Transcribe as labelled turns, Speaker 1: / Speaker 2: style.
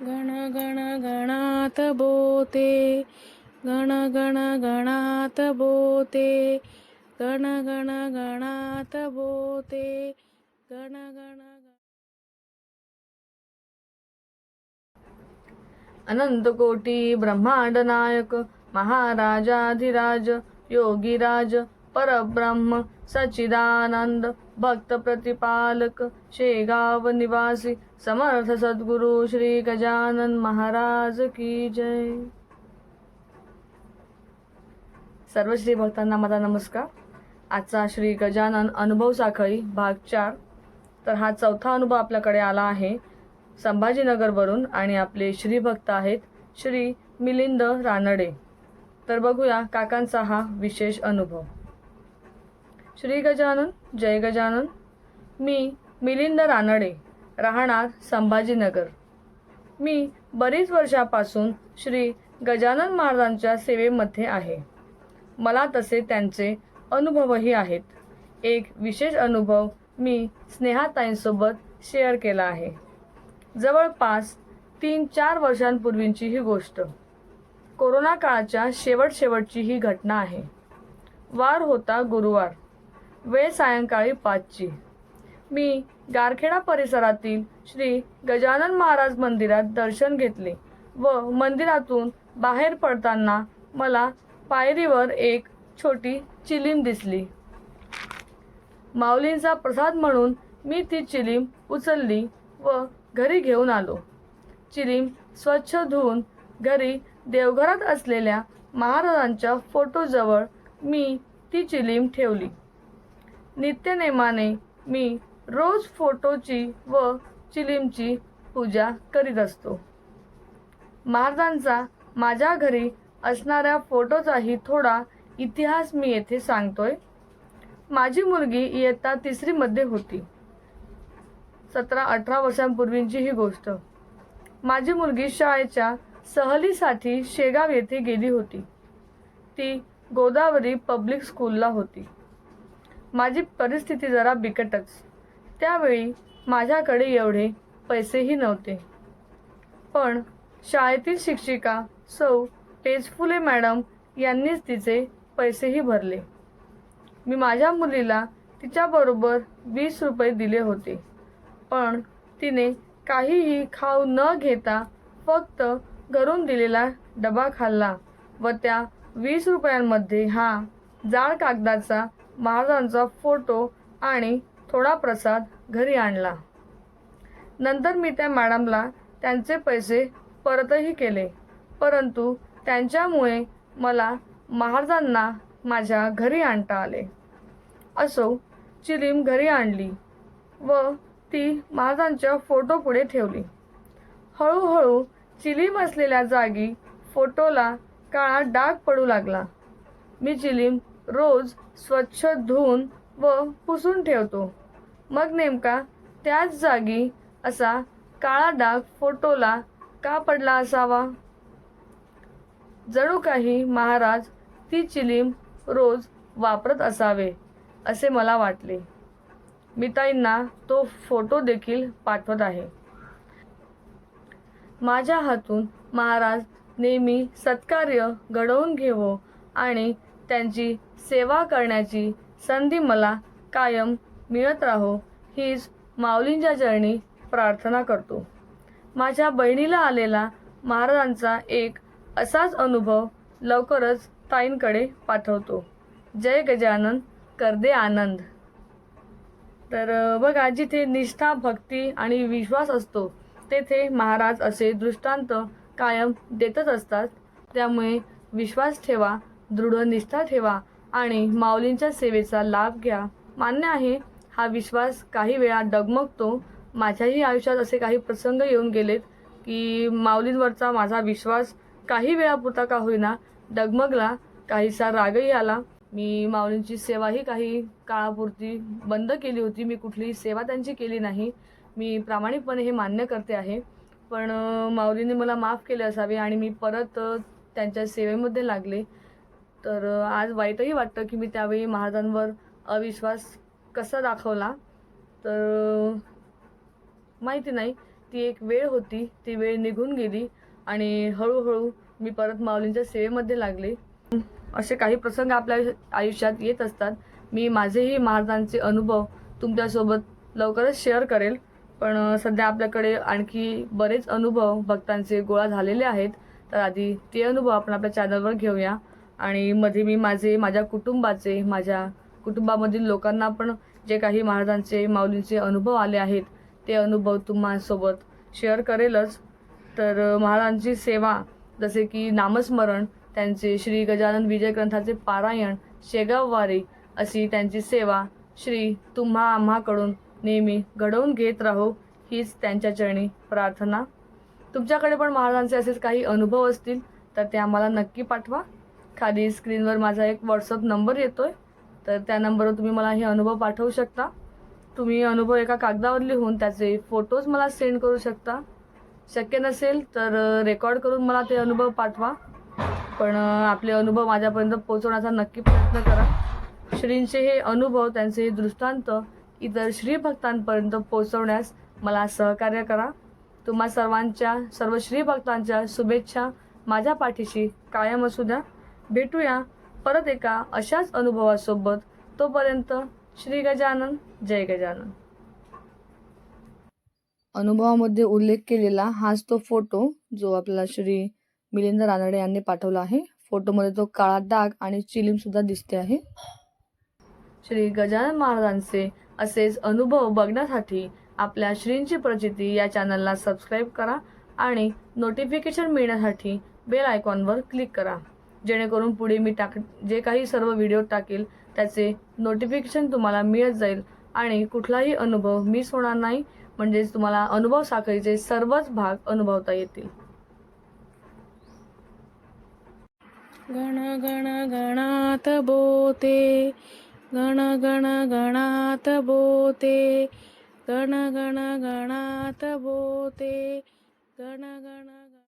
Speaker 1: गण गण गणात बोते गण गण गणात बोते गण गण गणात बोते गण गण गण
Speaker 2: अनंत कोटी ब्रह्मांड नायक महाराजाधिराज योगीराज परब्रह्म सच्चिदानंद भक्त प्रतिपालक शेगाव निवासी समर्थ सद्गुरु श्री गजानन महाराज की जय. सर्व श्री भक्तांना माझा नमस्कार. आजचा श्री गजानन अनुभव साखळी भाग चार. तर हा चौथा अनुभव आपल्याकडे आला आहे. संभाजीनगरवरून आणि आपले श्री भक्त आहेत श्री मिलिंद रानडे. तर बघूया काकांचा हा विशेष अनुभव. श्री गजानन जय गजानन मी मिलिंद रानडे राहणार संभाजीनगर. मी बरीच वर्षापासून श्री गजानन महाराजांच्या सेवेमध्ये आहे. मला तसे त्यांचे अनुभवही आहेत. एक विशेष अनुभव मी स्नेहाताईंसोबत शेअर केला आहे. जवळपास तीन चार वर्षांपूर्वींची ही गोष्ट. कोरोना काळाच्या शेवट शेवटची ही घटना आहे. वार होता गुरुवार. वेळ सायंकाळी पाचची. मी गारखेडा परिसरातील श्री गजानन महाराज मंदिरात दर्शन घेतले व मंदिरातून बाहेर पडताना मला पायरीवर एक छोटी चिलीम दिसली. माऊलींचा प्रसाद म्हणून मी ती चिलीम उचलली व घरी घेऊन आलो. चिलीम स्वच्छ धुवून घरी देवघरात असलेल्या महाराजांच्या फोटोजवळ मी ती चिलीम ठेवली. नित्यनेमाने मी रोज फोटोची व चिलीमची पूजा करीत असतो. महाराजांचा माझ्या घरी असणाऱ्या फोटोचाही थोडा इतिहास मी येथे सांगतोय. माझी मुलगी इयत्ता तिसरीमध्ये होती. सतरा अठरा वर्षांपूर्वींची ही गोष्ट. माझी मुलगी शाळेच्या सहलीसाठी शेगाव येथे गेली होती. ती गोदावरी पब्लिक स्कूलला होती. माझी परिस्थिती जरा बिकटच. त्यावेळी माझ्याकडे एवढे पैसेही नव्हते. पण शाळेतील शिक्षिका सौ तेजफुले मॅडम यांनीच तिचे पैसेही भरले. मी माझ्या मुलीला तिच्याबरोबर वीस रुपये दिले होते. पण तिने काहीही खाऊ न घेता फक्त घरून दिलेला डबा खाल्ला व त्या वीस रुपयांमध्ये हा जाड कागदाचा महाराजांचा फोटो आणि थोडा प्रसाद घरी आणला. नंतर मी त्या मॅडमला त्यांचे पैसे परतही केले. परंतु त्यांच्यामुळे मला महाराजांना माझ्या घरी आणता आले. असो चिलीम घरी आणली व ती महाराजांच्या फोटो पुढे ठेवली. हळूहळू चिलीम असलेल्या जागी फोटोला काळा डाग पडू लागला. मी चिलीम रोज स्वच्छ धुवून व पुसून ठेवतो. मग नेमका त्याच जागी असा काळा डाग फोटोला का पडला असावा? जणू काही महाराज ती चिलीम रोज वापरत असावे असे मला वाटले. मी ताईंना तो फोटो देखील पाठवत आहे. माझ्या हातून महाराज नेहमी सत्कार्य घडवून घेवो आणि त्यांची सेवा करण्याची संधी मला कायम मिळत राहो हीच माऊलींच्या चरणी प्रार्थना करतो. माझ्या बहिणीला आलेला महाराजांचा एक असाच अनुभव लवकरच ताईंकडे पाठवतो. जय गजानन करदे आनंद. तर बघा जिथे निष्ठा भक्ती आणि विश्वास असतो तेथे महाराज असे दृष्टांत कायम देतच असतात. त्यामुळे विश्वास ठेवा दृढ निष्ठा ठेवा आणि माऊलींच्या सेवेचा लाभ घ्या. मान्य आहे हा विश्वास काही वेळा डगमगतो. माझ्याही आयुष्यात असे काही प्रसंग येऊन गेलेत की माऊलींवरचा माझा विश्वास काही वेळापुरता का होईना डगमगला. काहीसा रागही आला. मी माऊलींची सेवाही काही काळापुरती बंद केली होती. मी कुठलीही सेवा त्यांची केली नाही. मी प्रामाणिकपणे हे मान्य करते आहे. पण माऊलींनी माऊलीने मला माफ केले असावे आणि मी परत त्यांच्या सेवेमध्ये लागले. तर आज वाईटही वाटतं की मी त्यावेळी महाराजांवर अविश्वास कसा दाखवला? तर माहिती नाही. ती एक वेळ होती. ती वेळ निघून गेली आणि हळूहळू मी परत माऊलींच्या सेवेमध्ये लागले. असे काही प्रसंग आपल्या आयुष्यात येत असतात. मी माझेही महाराजांचे अनुभव तुमच्यासोबत लवकरच शेअर करेल. पण सध्या आपल्याकडे आणखी बरेच अनुभव भक्तांचे गोळा झालेले आहेत. तर आधी ते अनुभव आपण आपल्या चॅनलवर घेऊया. आणि मध्ये मी माझे माझ्या कुटुंबाचे माझ्या कुटुंबामधील लोकांना पण जे काही महाराजांचे माऊलींचे अनुभव आले आहेत ते अनुभव तुम्हासोबत शेअर करेलच. तर महाराजांची सेवा जसे की नामस्मरण त्यांचे श्री गजानन विजय ग्रंथाचे पारायण शेगाव वारी अशी त्यांची सेवा श्री तुम्हा आम्हाकडून नेहमी घडवून घेत राहो हीच त्यांच्या चरणी प्रार्थना. तुमच्याकडे पण महाराजांचे असेच काही अनुभव असतील तर ते आम्हाला नक्की पाठवा. खाली स्क्रीनवर माझा एक व्हॉट्सअप नंबर येतोय. तर त्या नंबरवर तुम्ही मला हे अनुभव पाठवू शकता. तुम्ही अनुभव एका कागदावर लिहून त्याचे फोटोज मला सेंड करू शकता. शक्य नसेल तर रेकॉर्ड करून मला ते अनुभव पाठवा. पण आपले अनुभव माझ्यापर्यंत पोहोचवण्याचा नक्की प्रयत्न करा. श्रींचे हे अनुभव त्यांचे हे दृष्टांत इतर श्रीभक्तांपर्यंत पोहोचवण्यास मला सहकार्य करा. तुम्हा सर्वांच्या सर्व श्रीभक्तांच्या शुभेच्छा माझ्या पाठीशी कायम असू द्या. भेटूया. परत एका अशाच अनुभवासोबत. तोपर्यंत श्री गजानन जय गजानन. अनुभवामध्ये उल्लेख केलेला हाच तो फोटो जो आपल्याला श्री मिलिंद रानडे यांनी पाठवला आहे. फोटोमध्ये तो काळा डाग आणि चिलीम सुद्धा दिसते आहे. श्री गजानन महाराजांचे असेच अनुभव बघण्यासाठी आपल्या श्रींची प्रचिती या चॅनलला सबस्क्राईब करा आणि नोटिफिकेशन मिळण्यासाठी बेल आयकॉनवर क्लिक करा. जेणेकरून पुढे मी टाक जे काही सर्व व्हिडिओ टाकेल त्याचे नोटिफिकेशन तुम्हाला मिळत जाईल. आणि कुठलाही अनुभव मिस होणार नाही म्हणजेच तुम्हाला अनुभव साखळीचे सर्वच भाग अनुभवता येतील.
Speaker 1: गण गण गणात बोते गण गण गणात बोते गण गण गणात बोते गण गण